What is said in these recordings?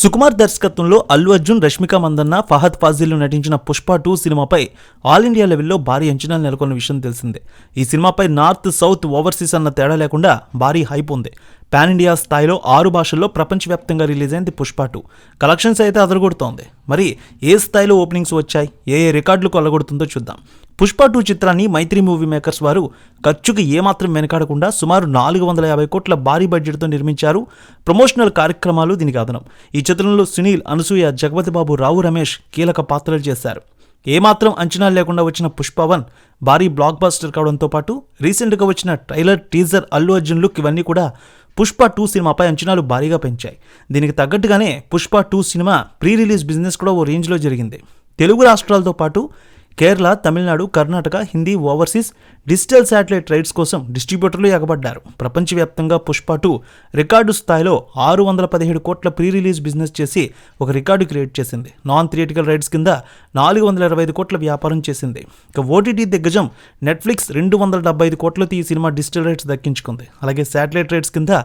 సుకుమార్ దర్శకత్వంలో అల్లు అర్జున్ రష్మిక మందన్న ఫహద్ ఫాజిల్ నటించిన పుష్ప టూ సినిమాపై ఆల్ ఇండియా లెవెల్లో భారీ అంచనాలు నెలకొన్న విషయం తెలిసిందే. ఈ సినిమాపై నార్త్ సౌత్ ఓవర్సీస్ అన్న తేడా లేకుండా భారీ హైప్ ఉంది. పాన్ ఇండియా స్థాయిలో ఆరు భాషల్లో ప్రపంచవ్యాప్తంగా రిలీజ్ అయింది పుష్ప టూ. కలెక్షన్స్ అయితే అదరగొడుతోంది. మరి ఏ స్థాయిలో ఓపెనింగ్స్ వచ్చాయి? ఏ ఏ రికార్డులు కొల్లగొడుతుందో చూద్దాం. పుష్ప టూ చిత్రాన్ని మైత్రి మూవీ మేకర్స్ వారు ఖర్చుకు ఏమాత్రం వెనకాడకుండా సుమారు నాలుగు వందల యాభై కోట్ల భారీ బడ్జెట్తో నిర్మించారు. ప్రమోషనల్ కార్యక్రమాలు దీనికి అదనం. ఈ చిత్రంలో సునీల్ అనసూయ జగపతి బాబు రావు రమేష్ కీలక పాత్రలు చేశారు. ఏమాత్రం అంచనా లేకుండా వచ్చిన పుష్పవన్ భారీ బ్లాక్ బాస్టర్ కావడంతో పాటు రీసెంట్గా వచ్చిన trailer teaser Allu Arjun look ఇవన్నీ కూడా పుష్ప టూ సినిమాపై అంచనాలు భారీగా పెంచాయి. దీనికి తగ్గట్టుగానే పుష్ప టూ సినిమా ప్రీ రిలీజ్ బిజినెస్ కూడా ఓ రేంజ్లో జరిగింది. తెలుగు రాష్ట్రాలతో పాటు Kerala Tamil Nadu Karnataka Hindi overseas digital satellite rights కోసం డిస్ట్రిబ్యూటర్లు ఎగబడ్డారు ప్రపంచవ్యాప్తంగా పుష్ప టూ రికార్డు స్థాయిలో ఆరు వందల పదిహేడు కోట్ల ప్రీ రిలీజ్ బిజినెస్ చేసి ఒక రికార్డు క్రియేట్ చేసింది. నాన్ థియేటికల్ రైట్స్ కింద నాలుగు వందల ఇరవై ఐదు కోట్ల వ్యాపారం చేసింది. ఇక ఓటీటీ దిగ్గజం నెట్ఫ్లిక్స్ రెండు వందల డెబ్బై ఐదు కోట్లతో ఈ సినిమా డిజిటల్ రైట్స్ దక్కించుకుంది. అలాగే శాటిలైట్ రైట్స్ కింద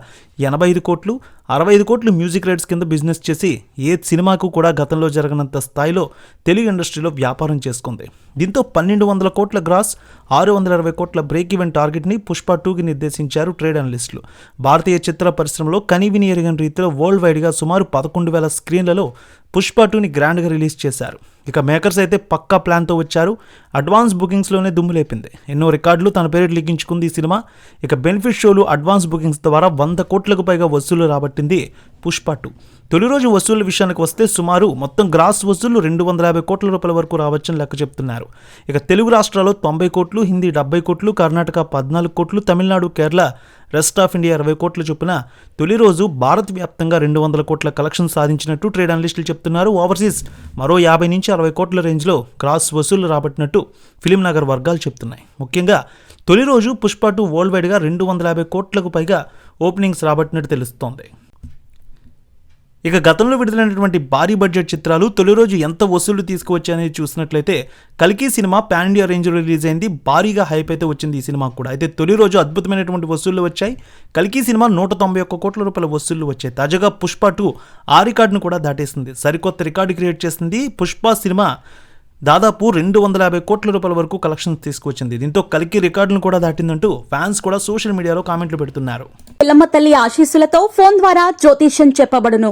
ఎనభై ఐదు కోట్లు అరవై ఐదు కోట్లు మ్యూజిక్ రైట్స్ కింద బిజినెస్ చేసి ఏ సినిమాకు కూడా గతంలో జరగనంత స్థాయిలో తెలుగు ఇండస్ట్రీలో వ్యాపారం చేసుకుంది. దీంతో పన్నెండు వందల కోట్ల గ్రాస్ ఆరు వందల ఇరవై కోట్ల బ్రేక్ ఈవెన్ టార్గెట్ని పుష్ప టూకి నిర్దేశించారు ట్రేడ్ అనలిస్టులు. భారతీయ చిత్ర పరిశ్రమలో కనివిని ఎరిగిన రీతిలో వరల్డ్ వైడ్గా సుమారు పదకొండు వేల స్క్రీన్లలో పుష్ప టూని గ్రాండ్గా రిలీజ్ చేశారు. ఇక మేకర్స్ అయితే పక్కా ప్లాన్తో వచ్చారు. అడ్వాన్స్ బుకింగ్స్లోనే దుమ్ము లేపింది. ఎన్నో రికార్డులు తన పేరు లిఖించుకుంది ఈ సినిమా. ఇక బెనిఫిట్ షోలు అడ్వాన్స్ బుకింగ్స్ ద్వారా వంద కోట్లకు పైగా వసూలు రాబట్టింది పుష్ప టూ. తొలి రోజు వసూళ్ళ విషయానికి వస్తే సుమారు మొత్తం గ్రాస్ వసూళ్ళు రెండు వందల యాభై కోట్ల రూపాయల వరకు రావచ్చని లెక్క చెప్తున్నారు. ఇక తెలుగు రాష్ట్రాల్లో తొంభై కోట్లు హిందీ డెబ్బై కోట్లు కర్ణాటక పద్నాలుగు కోట్లు Tamil Nadu Kerala rest of India ఇరవై కోట్ల చొప్పున తొలి రోజు భారత్ వ్యాప్తంగా రెండు వందల కోట్ల కలెక్షన్ సాధించినట్టు ట్రేడ్ అనలిస్టులు చెప్తున్నారు. ఓవర్సీస్ మరో యాభై నుంచి అరవై కోట్ల రేంజ్లో క్రాస్ వసూళ్ళు రాబట్టినట్టు ఫిలిం నగర్ వర్గాలు చెప్తున్నాయి. ముఖ్యంగా తొలి రోజు పుష్ప టూ వరల్డ్ వైడ్గా రెండు వందల యాభై కోట్లకు పైగా ఓపెనింగ్స్ రాబట్టినట్టు తెలుస్తోంది. ఇక గతంలో విడుదలైనటువంటి భారీ బడ్జెట్ చిత్రాలు తొలి రోజు ఎంత వసూళ్ళు తీసుకువచ్చాయనేది చూసినట్లయితే కల్కి సినిమా పాన్ ఇండియా రేంజ్లో రిలీజ్ అయింది భారీగా హైప్ అయితే వచ్చింది ఈ సినిమా కూడా. అయితే తొలి రోజు అద్భుతమైనటువంటి వసూళ్ళు వచ్చాయి. కల్కి సినిమా నూట తొంభై ఒక్క కోట్ల రూపాయల వసూళ్ళు వచ్చాయి. తాజాగా పుష్ప టూ ఆ రికార్డును కూడా దాటేసింది. సరికొత్త రికార్డు క్రియేట్ చేసింది. పుష్ప సినిమా దాదాపు రెండు వందల యాభై కోట్ల రూపాయల వరకు కలెక్షన్స్ తీసుకొచ్చింది దీంతో కలికి రికార్డును కూడా దాటిందంటూ ఫ్యాన్స్ కూడా సోషల్ మీడియాలో కామెంట్లు పెడుతున్నారు. పిల్లమ్మ తల్లి ఆశీస్సులతో ఫోన్ ద్వారా జ్యోతిష్యం చెప్పబడును.